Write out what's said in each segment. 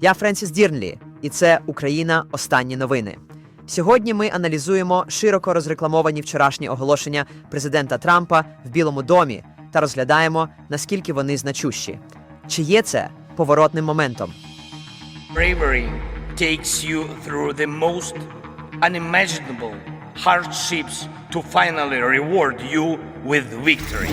Я Френсіс Дірнлі, і це Україна. Останні новини. Сьогодні ми аналізуємо широко розрекламовані вчорашні оголошення президента Трампа в Білому домі та розглядаємо, наскільки вони значущі. Чи є це поворотним моментом? Bravery takes you through the most unimaginable hardships to finally reward you with victory.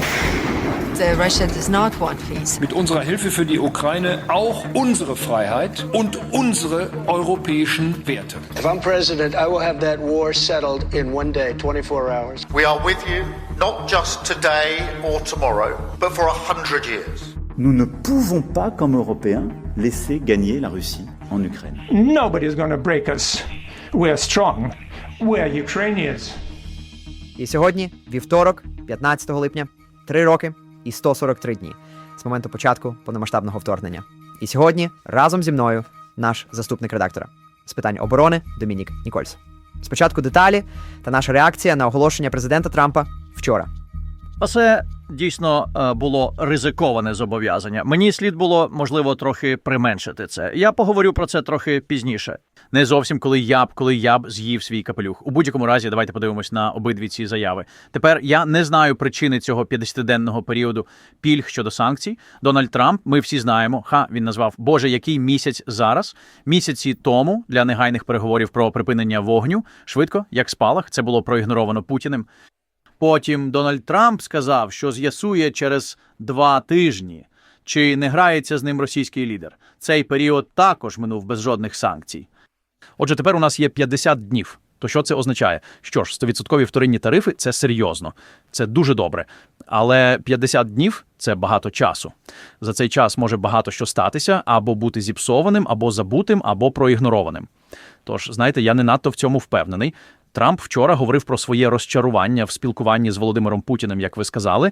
mit unserer Hilfe für die Ukraine auch unsere Freiheit und unsere europäischen Werte. If I'm president, I will have that war settled in one day, 24 hours. We are with you, not just today or tomorrow, but for a hundred years. Nous ne pouvons pas, comme Européens, laisser gagner la Russie en Ukraine. Nobody's going to break us. We're strong. We're Ukrainians. І сьогодні, вівторок, 15 липня, 3 роки і 143 дні з моменту початку повномасштабного вторгнення. І сьогодні разом зі мною наш заступник редактора з питань оборони Домінік Нікольс. Спочатку деталі та наша реакція на оголошення президента Трампа вчора. Це дійсно е, було ризиковане зобов'язання. Мені слід було можливо трохи применшити це. Я поговорю про це трохи пізніше. Не зовсім коли я б коли я б з'їв свій капелюх. У будь-якому разі, давайте подивимось на обидві ці заяви. Тепер я не знаю причини цього 50-денного періоду пільг щодо санкцій. Дональд Трамп, ми всі знаємо. Ха він назвав Боже, який місяць зараз. Місяці тому для негайних переговорів про припинення вогню швидко, як спалах, це було проігноровано Путіним. Потім Дональд Трамп сказав, що з'ясує через два тижні, чи не грається з ним російський лідер. Цей період також минув без жодних санкцій. Отже, тепер у нас є 50 днів. То що це означає? Що ж, 100% вторинні тарифи це серйозно, це дуже добре. Але 50 днів це багато часу. За цей час може багато що статися, або бути зіпсованим, або забутим, або проігнорованим. Тож, знаєте, я не надто в цьому впевнений. Трамп вчора говорив про своє розчарування в спілкуванні з Володимиром Путіним, як ви сказали.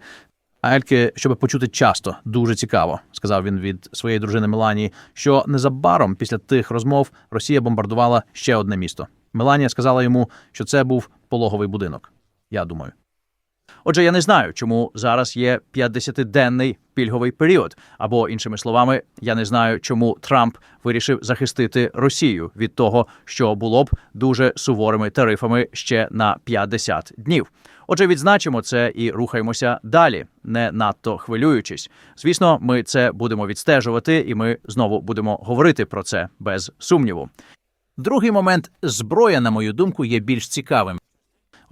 А Ельке, щоб почути часто, дуже цікаво, сказав він від своєї дружини Меланії, що незабаром після тих розмов Росія бомбардувала ще одне місто. Меланія сказала йому, що це був пологовий будинок. Я думаю. Отже, я не знаю, чому зараз є 50-денний пільговий період. Або, іншими словами, я не знаю, чому Трамп вирішив захистити Росію від того, що було б дуже суворими тарифами ще на 50 днів. Отже, відзначимо це і рухаємося далі, не надто хвилюючись. Звісно, ми це будемо відстежувати, і ми знову будемо говорити про це без сумніву. Другий момент зброя, на мою думку, є більш цікавим.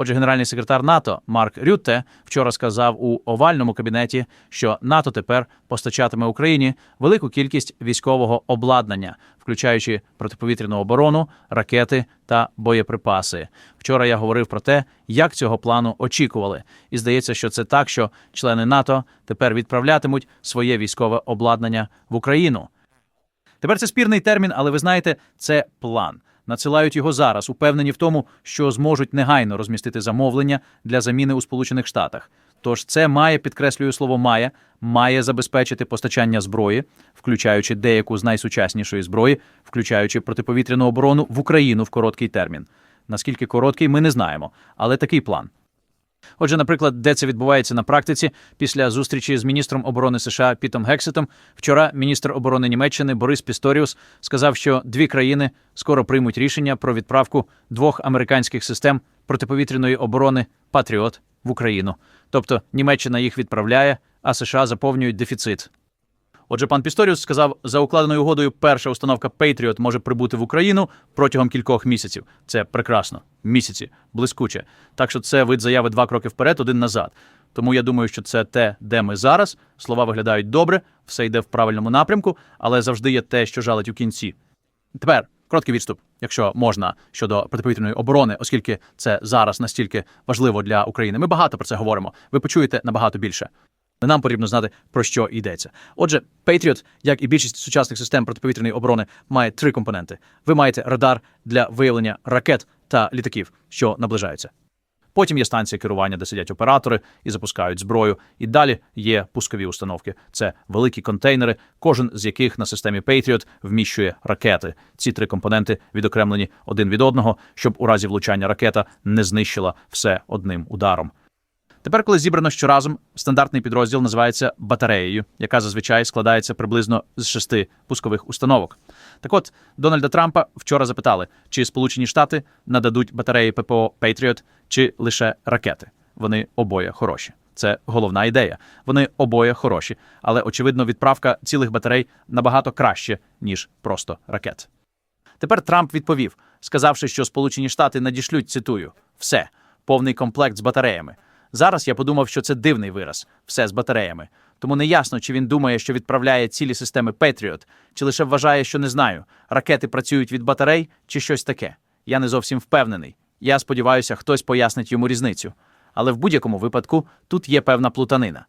Отже, генеральний секретар НАТО Марк Рютте вчора сказав у овальному кабінеті, що НАТО тепер постачатиме Україні велику кількість військового обладнання, включаючи протиповітряну оборону, ракети та боєприпаси. Вчора я говорив про те, як цього плану очікували, і здається, що це так, що члени НАТО тепер відправлятимуть своє військове обладнання в Україну. Тепер це спірний термін, але ви знаєте, це план. Надсилають його зараз, упевнені в тому, що зможуть негайно розмістити замовлення для заміни у Сполучених Штатах. Тож це має, підкреслюю слово має, має забезпечити постачання зброї, включаючи деяку з найсучаснішої зброї, включаючи протиповітряну оборону в Україну в короткий термін. Наскільки короткий, ми не знаємо, але такий план. Отже, наприклад, де це відбувається на практиці, після зустрічі з міністром оборони США Пітом Гексетом, вчора міністр оборони Німеччини Борис Пісторіус сказав, що дві країни скоро приймуть рішення про відправку двох американських систем протиповітряної оборони Патріот в Україну. Тобто Німеччина їх відправляє, а США заповнюють дефіцит. Отже, пан Пісторіус сказав, за укладеною угодою перша установка Patriot може прибути в Україну протягом кількох місяців. Це прекрасно. Місяці, блискуче. Так що це вид заяви два кроки вперед, один назад. Тому я думаю, що це те, де ми зараз. Слова виглядають добре, все йде в правильному напрямку, але завжди є те, що жалить у кінці. Тепер короткий відступ, якщо можна, щодо протиповітряної оборони, оскільки це зараз настільки важливо для України. Ми багато про це говоримо. Ви почуєте набагато більше. Нам потрібно знати, про що йдеться. Отже, Patriot, як і більшість сучасних систем протиповітряної оборони, має три компоненти. Ви маєте радар для виявлення ракет та літаків, що наближаються. Потім є станція керування, де сидять оператори і запускають зброю. І далі є пускові установки. Це великі контейнери, кожен з яких на системі Patriot вміщує ракети. Ці три компоненти відокремлені один від одного, щоб у разі влучання ракета не знищила все одним ударом. Тепер, коли зібрано що разом, стандартний підрозділ називається батареєю, яка зазвичай складається приблизно з шести пускових установок. Так от, Дональда Трампа вчора запитали, чи Сполучені Штати нададуть батареї ППО Patriot, чи лише ракети. Вони обоє хороші. Це головна ідея. Вони обоє хороші, але очевидно, відправка цілих батарей набагато краще, ніж просто ракет. Тепер Трамп відповів, сказавши, що Сполучені Штати надішлють, цитую, все, повний комплект з батареями. Зараз я подумав, що це дивний вираз все з батареями. Тому не ясно, чи він думає, що відправляє цілі системи Patriot, чи лише вважає, що не знаю, ракети працюють від батарей чи щось таке. Я не зовсім впевнений. Я сподіваюся, хтось пояснить йому різницю. Але в будь-якому випадку тут є певна плутанина.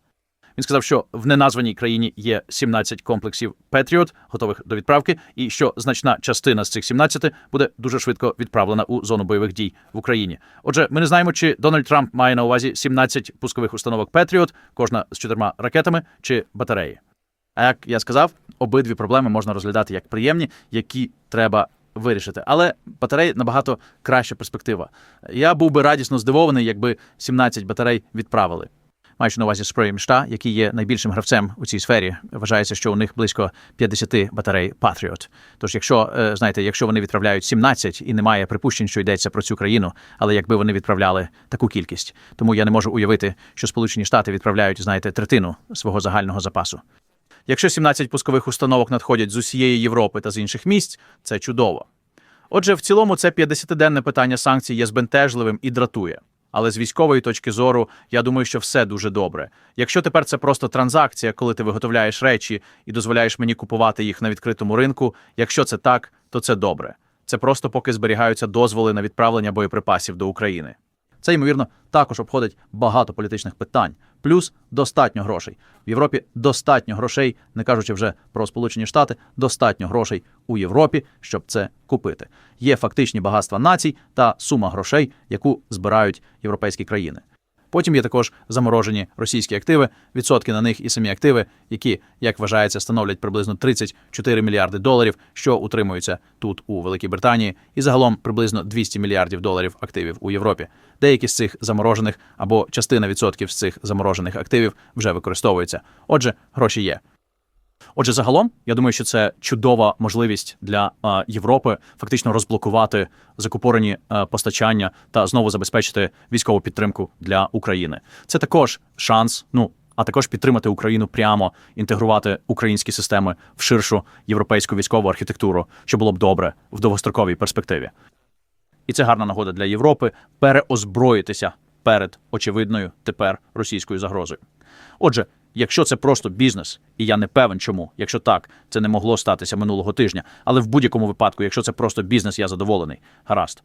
Він сказав, що в неназваній країні є 17 комплексів Patriot, готових до відправки, і що значна частина з цих 17 буде дуже швидко відправлена у зону бойових дій в Україні. Отже, ми не знаємо, чи Дональд Трамп має на увазі 17 пускових установок Patriot, кожна з чотирма ракетами чи батареї. А як я сказав, обидві проблеми можна розглядати як приємні, які треба вирішити. Але батарей набагато краща перспектива. Я був би радісно здивований, якби 17 батарей відправили. Маючи на увазі Spray Мішта, який є найбільшим гравцем у цій сфері, вважається, що у них близько 50 батарей Patriot. Тож, якщо е, знаєте, якщо вони відправляють 17 і немає припущень, що йдеться про цю країну, але якби вони відправляли таку кількість, тому я не можу уявити, що Сполучені Штати відправляють, знаєте, третину свого загального запасу. Якщо 17 пускових установок надходять з усієї Європи та з інших місць, це чудово. Отже, в цілому це 50-денне питання санкцій є збентежливим і дратує. Але з військової точки зору, я думаю, що все дуже добре. Якщо тепер це просто транзакція, коли ти виготовляєш речі і дозволяєш мені купувати їх на відкритому ринку, якщо це так, то це добре. Це просто поки зберігаються дозволи на відправлення боєприпасів до України. Це, ймовірно, також обходить багато політичних питань. Плюс достатньо грошей. В Європі достатньо грошей, не кажучи вже про Сполучені Штати, достатньо грошей у Європі, щоб це купити. Є фактичні багатства націй та сума грошей, яку збирають європейські країни. Потім є також заморожені російські активи, відсотки на них і самі активи, які, як вважається, становлять приблизно 34 мільярди доларів, що утримуються тут у Великій Британії, і загалом приблизно 200 мільярдів доларів активів у Європі. Деякі з цих заморожених або частина відсотків з цих заморожених активів вже використовуються. Отже, гроші є. Отже, загалом, я думаю, що це чудова можливість для е, Європи фактично розблокувати закупорені е, постачання та знову забезпечити військову підтримку для України. Це також шанс, ну а також підтримати Україну прямо, інтегрувати українські системи в ширшу європейську військову архітектуру, що було б добре в довгостроковій перспективі. І це гарна нагода для Європи переозброїтися перед очевидною тепер російською загрозою. Отже, якщо це просто бізнес, і я не певен, чому, якщо так, це не могло статися минулого тижня. Але в будь-якому випадку, якщо це просто бізнес, я задоволений. Гаразд.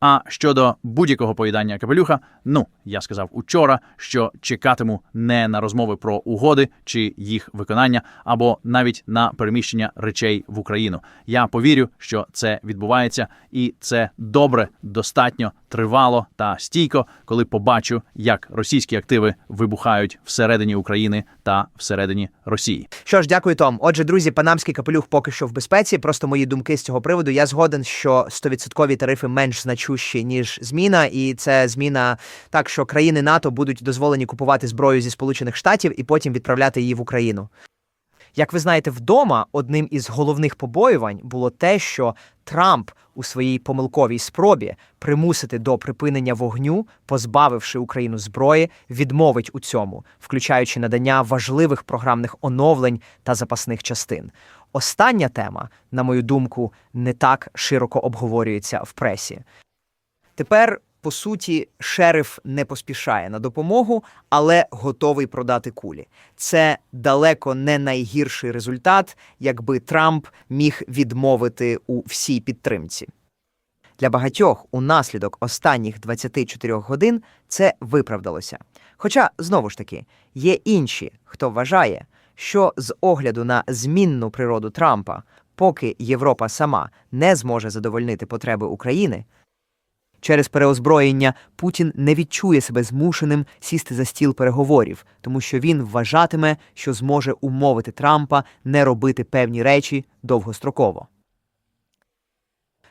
А щодо будь-якого поїдання капелюха, ну я сказав учора, що чекатиму не на розмови про угоди чи їх виконання, або навіть на переміщення речей в Україну. Я повірю, що це відбувається, і це добре, достатньо тривало та стійко, коли побачу, як російські активи вибухають всередині України та всередині Росії. Що ж, дякую, Том. Отже, друзі, панамський капелюх поки що в безпеці. Просто мої думки з цього приводу. Я згоден, що 100% тарифи менш значущі, ніж зміна, і це зміна так, що країни НАТО будуть дозволені купувати зброю зі Сполучених Штатів і потім відправляти її в Україну. Як ви знаєте, вдома одним із головних побоювань було те, що Трамп у своїй помилковій спробі примусити до припинення вогню, позбавивши Україну зброї, відмовить у цьому, включаючи надання важливих програмних оновлень та запасних частин. Остання тема, на мою думку, не так широко обговорюється в пресі. Тепер, по суті, шериф не поспішає на допомогу, але готовий продати кулі. Це далеко не найгірший результат, якби Трамп міг відмовити у всій підтримці. Для багатьох унаслідок останніх 24 годин це виправдалося. Хоча, знову ж таки, є інші, хто вважає, що з огляду на змінну природу Трампа, поки Європа сама не зможе задовольнити потреби України, Через переозброєння Путін не відчує себе змушеним сісти за стіл переговорів, тому що він вважатиме, що зможе умовити Трампа не робити певні речі довгостроково.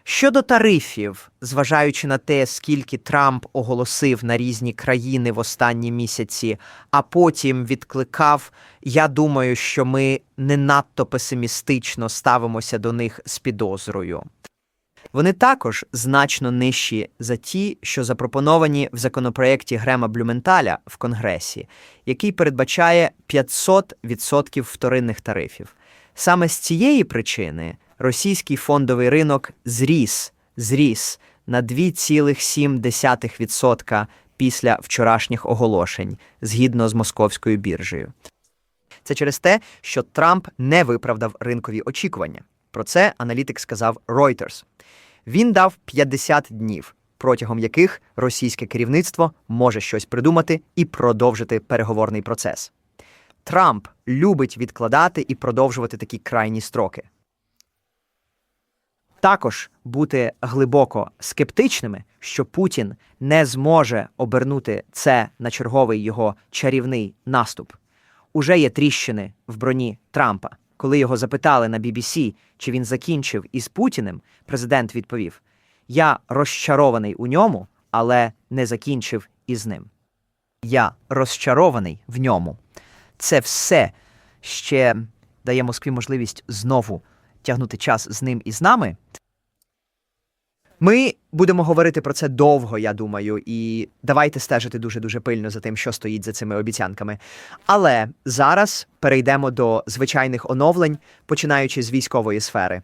Щодо тарифів, зважаючи на те, скільки Трамп оголосив на різні країни в останні місяці, а потім відкликав, я думаю, що ми не надто песимістично ставимося до них з підозрою. Вони також значно нижчі за ті, що запропоновані в законопроєкті Грема Блюменталя в Конгресі, який передбачає 500% вторинних тарифів. Саме з цієї причини російський фондовий ринок зріс, зріс на 2,7% після вчорашніх оголошень, згідно з московською біржею. Це через те, що Трамп не виправдав ринкові очікування. Про це аналітик сказав Reuters. Він дав 50 днів, протягом яких російське керівництво може щось придумати і продовжити переговорний процес. Трамп любить відкладати і продовжувати такі крайні строки. Також бути глибоко скептичними, що Путін не зможе обернути це на черговий його чарівний наступ. Уже є тріщини в броні Трампа. Коли його запитали на BBC, чи він закінчив із Путіним, президент відповів: Я розчарований у ньому, але не закінчив із ним. Я розчарований в ньому. Це все ще дає Москві можливість знову тягнути час з ним і з нами. Ми будемо говорити про це довго, я думаю, і давайте стежити дуже дуже пильно за тим, що стоїть за цими обіцянками. Але зараз перейдемо до звичайних оновлень, починаючи з військової сфери.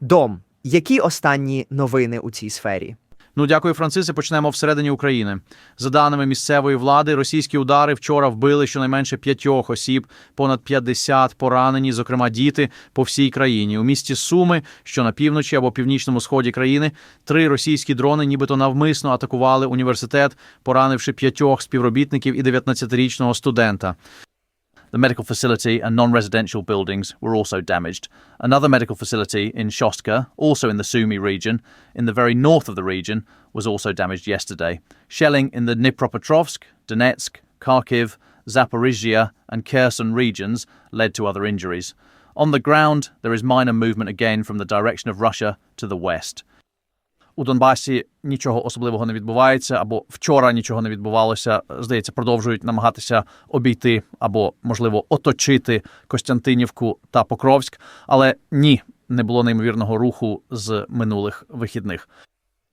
Дом, які останні новини у цій сфері? Ну, дякую, Францисе. Почнемо всередині України. За даними місцевої влади, російські удари вчора вбили щонайменше п'ятьох осіб, понад 50 поранені, зокрема діти, по всій країні. У місті Суми, що на півночі або північному сході країни, три російські дрони, нібито навмисно атакували університет, поранивши п'ятьох співробітників і 19-річного студента. The medical facility and non residential buildings were also damaged. Another medical facility in Shostka, also in the Sumy region, in the very north of the region, was also damaged yesterday. Shelling in the Dnipropetrovsk, Donetsk, Kharkiv, Zaporizhia, and Kherson regions led to other injuries. On the ground, there is minor movement again from the direction of Russia to the west. У Донбасі нічого особливого не відбувається, або вчора нічого не відбувалося. Здається, продовжують намагатися обійти або, можливо, оточити Костянтинівку та Покровськ. Але ні, не було неймовірного руху з минулих вихідних.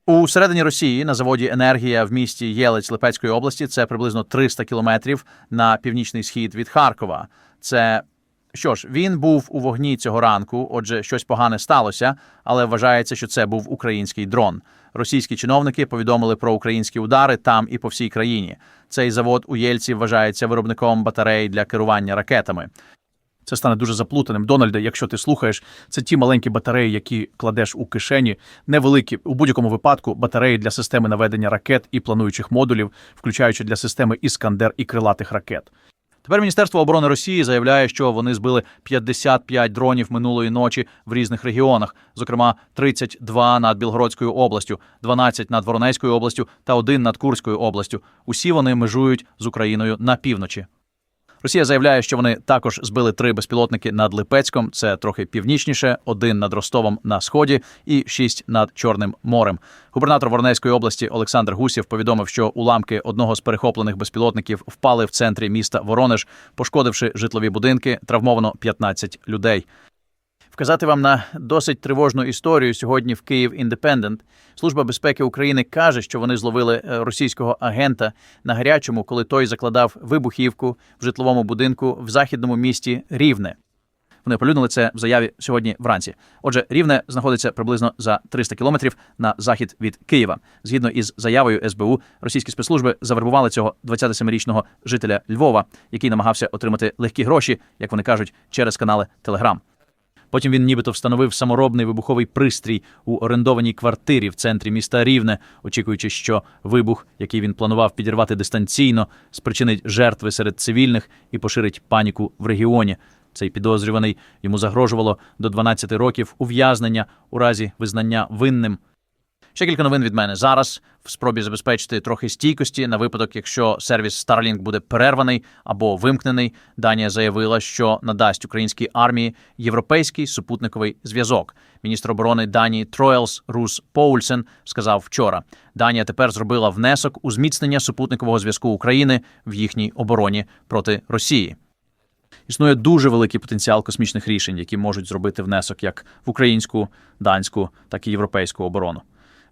У середині Росії на заводі Енергія в місті Єлець Липецької області це приблизно 300 кілометрів на північний схід від Харкова. Це що ж, він був у вогні цього ранку, отже, щось погане сталося, але вважається, що це був український дрон. Російські чиновники повідомили про українські удари там і по всій країні. Цей завод у Єльці вважається виробником батарей для керування ракетами. Це стане дуже заплутаним. Дональде, якщо ти слухаєш, це ті маленькі батареї, які кладеш у кишені, невеликі у будь-якому випадку батареї для системи наведення ракет і плануючих модулів, включаючи для системи Іскандер і крилатих ракет. Тепер Міністерство оборони Росії заявляє, що вони збили 55 дронів минулої ночі в різних регіонах, зокрема 32 над Білгородською областю, 12 над Воронезькою областю та один над Курською областю. Усі вони межують з Україною на півночі. Росія заявляє, що вони також збили три безпілотники над Липецьком, це трохи північніше, один над Ростовом на сході і шість над Чорним морем. Губернатор Воронезької області Олександр Гусєв повідомив, що уламки одного з перехоплених безпілотників впали в центрі міста Воронеж, пошкодивши житлові будинки, травмовано 15 людей. Вказати вам на досить тривожну історію сьогодні в Київ Індепендент. Служба безпеки України каже, що вони зловили е, російського агента на гарячому, коли той закладав вибухівку в житловому будинку в західному місті Рівне. Вони оприлюднили це в заяві сьогодні вранці. Отже, Рівне знаходиться приблизно за 300 кілометрів на захід від Києва. Згідно із заявою СБУ, російські спецслужби завербували цього 27-річного жителя Львова, який намагався отримати легкі гроші, як вони кажуть, через канали Телеграм. Потім він нібито встановив саморобний вибуховий пристрій у орендованій квартирі в центрі міста Рівне, очікуючи, що вибух, який він планував підірвати дистанційно, спричинить жертви серед цивільних і поширить паніку в регіоні. Цей підозрюваний йому загрожувало до 12 років ув'язнення у разі визнання винним. Ще кілька новин від мене зараз в спробі забезпечити трохи стійкості на випадок, якщо сервіс Starlink буде перерваний або вимкнений. Данія заявила, що надасть українській армії європейський супутниковий зв'язок. Міністр оборони Данії Троєлс Рус Поульсен сказав вчора. Данія тепер зробила внесок у зміцнення супутникового зв'язку України в їхній обороні проти Росії. Існує дуже великий потенціал космічних рішень, які можуть зробити внесок як в українську, данську, так і європейську оборону.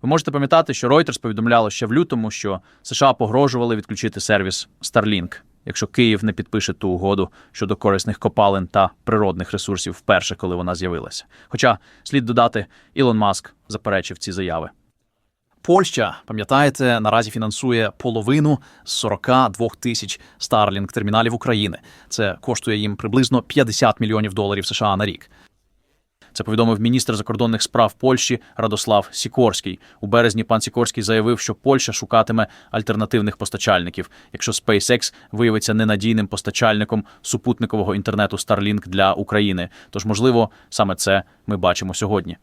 Ви можете пам'ятати, що Reuters повідомляло ще в лютому, що США погрожували відключити сервіс Starlink, якщо Київ не підпише ту угоду щодо корисних копалин та природних ресурсів вперше, коли вона з'явилася. Хоча слід додати, Ілон Маск заперечив ці заяви. Польща, пам'ятаєте, наразі фінансує половину з 42 тисяч Starlink терміналів України. Це коштує їм приблизно 50 мільйонів доларів США на рік. Це повідомив міністр закордонних справ Польщі Радослав Сікорський. У березні пан Сікорський заявив, що Польща шукатиме альтернативних постачальників, якщо SpaceX виявиться ненадійним постачальником супутникового інтернету Starlink для України. Тож, можливо, саме це ми бачимо сьогодні.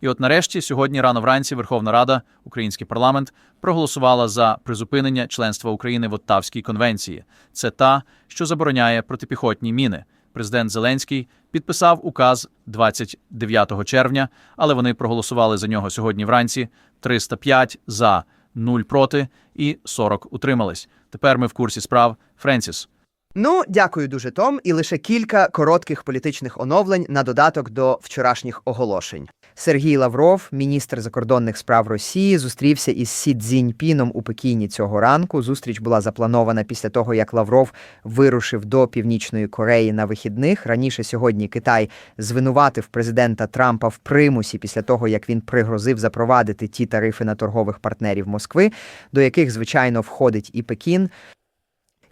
І от нарешті, сьогодні рано вранці Верховна Рада, український парламент, проголосувала за призупинення членства України в Оттавській конвенції. Це та, що забороняє протипіхотні міни. Президент Зеленський підписав указ 29 червня, але вони проголосували за нього сьогодні вранці 305 за, 0 проти і 40 утримались. Тепер ми в курсі справ. Френсіс. Ну, дякую дуже, Том. І лише кілька коротких політичних оновлень на додаток до вчорашніх оголошень. Сергій Лавров, міністр закордонних справ Росії, зустрівся із Сі Цзіньпіном у Пекіні цього ранку. Зустріч була запланована після того, як Лавров вирушив до Північної Кореї на вихідних. Раніше сьогодні Китай звинуватив президента Трампа в примусі після того, як він пригрозив запровадити ті тарифи на торгових партнерів Москви, до яких звичайно входить і Пекін.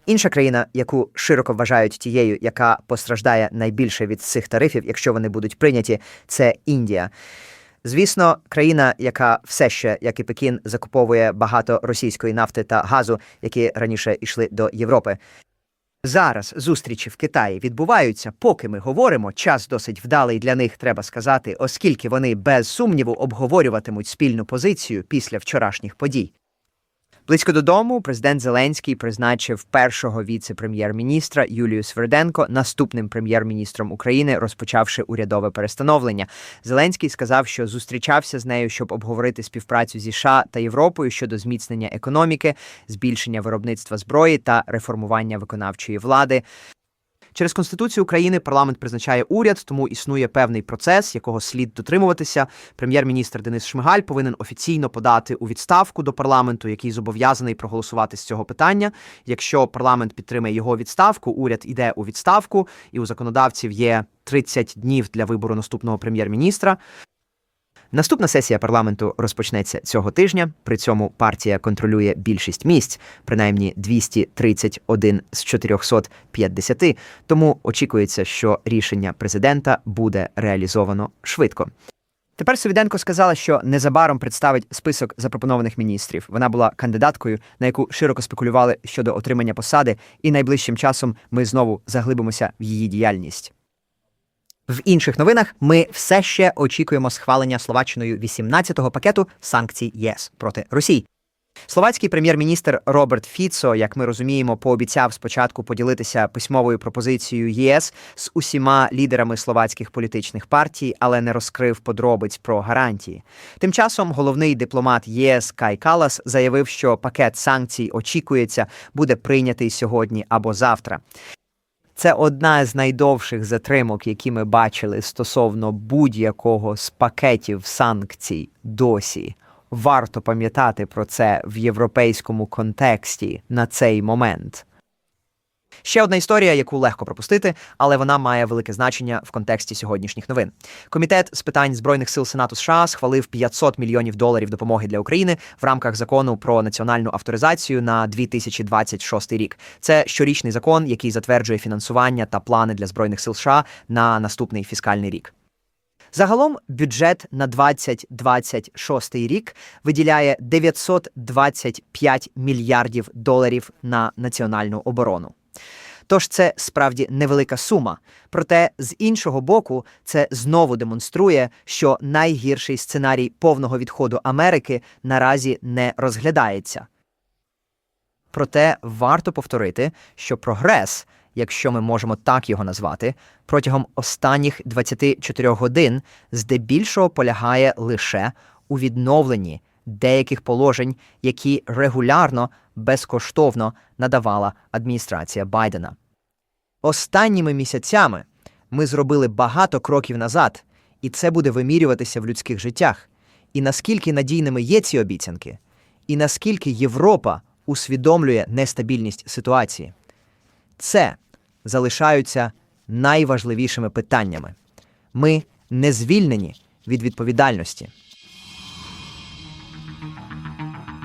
Інша країна, яку широко вважають тією, яка постраждає найбільше від цих тарифів, якщо вони будуть прийняті, це Індія. Звісно, країна, яка все ще, як і Пекін, закуповує багато російської нафти та газу, які раніше йшли до Європи. Зараз зустрічі в Китаї відбуваються, поки ми говоримо. Час досить вдалий для них, треба сказати, оскільки вони без сумніву обговорюватимуть спільну позицію після вчорашніх подій. Близько додому президент Зеленський призначив першого віце-прем'єр-міністра Юлію Сверденко наступним прем'єр-міністром України, розпочавши урядове перестановлення. Зеленський сказав, що зустрічався з нею, щоб обговорити співпрацю зі США та Європою щодо зміцнення економіки, збільшення виробництва зброї та реформування виконавчої влади. Через конституцію України парламент призначає уряд, тому існує певний процес, якого слід дотримуватися. Прем'єр-міністр Денис Шмигаль повинен офіційно подати у відставку до парламенту, який зобов'язаний проголосувати з цього питання. Якщо парламент підтримає його відставку, уряд іде у відставку, і у законодавців є 30 днів для вибору наступного прем'єр-міністра. Наступна сесія парламенту розпочнеться цього тижня. При цьому партія контролює більшість місць, принаймні 231 з 450, Тому очікується, що рішення президента буде реалізовано швидко. Тепер Совіденко сказала, що незабаром представить список запропонованих міністрів. Вона була кандидаткою, на яку широко спекулювали щодо отримання посади, і найближчим часом ми знову заглибимося в її діяльність. В інших новинах ми все ще очікуємо схвалення Словаччиною 18-го пакету санкцій ЄС проти Росії. Словацький прем'єр-міністр Роберт Фіцо, як ми розуміємо, пообіцяв спочатку поділитися письмовою пропозицією ЄС з усіма лідерами словацьких політичних партій, але не розкрив подробиць про гарантії. Тим часом головний дипломат ЄС Кай Калас заявив, що пакет санкцій очікується буде прийнятий сьогодні або завтра. Це одна з найдовших затримок, які ми бачили стосовно будь-якого з пакетів санкцій досі. Варто пам'ятати про це в європейському контексті на цей момент. Ще одна історія, яку легко пропустити, але вона має велике значення в контексті сьогоднішніх новин. Комітет з питань збройних сил Сенату США схвалив 500 мільйонів доларів допомоги для України в рамках закону про національну авторизацію на 2026 рік. Це щорічний закон, який затверджує фінансування та плани для збройних сил США на наступний фіскальний рік. Загалом бюджет на 2026 рік виділяє 925 мільярдів доларів на національну оборону. Тож це справді невелика сума. Проте з іншого боку, це знову демонструє, що найгірший сценарій повного відходу Америки наразі не розглядається. Проте варто повторити, що прогрес, якщо ми можемо так його назвати, протягом останніх 24 годин здебільшого полягає лише у відновленні деяких положень, які регулярно безкоштовно надавала адміністрація Байдена. Останніми місяцями ми зробили багато кроків назад, і це буде вимірюватися в людських життях. І наскільки надійними є ці обіцянки, і наскільки Європа усвідомлює нестабільність ситуації, це залишаються найважливішими питаннями. Ми не звільнені від відповідальності.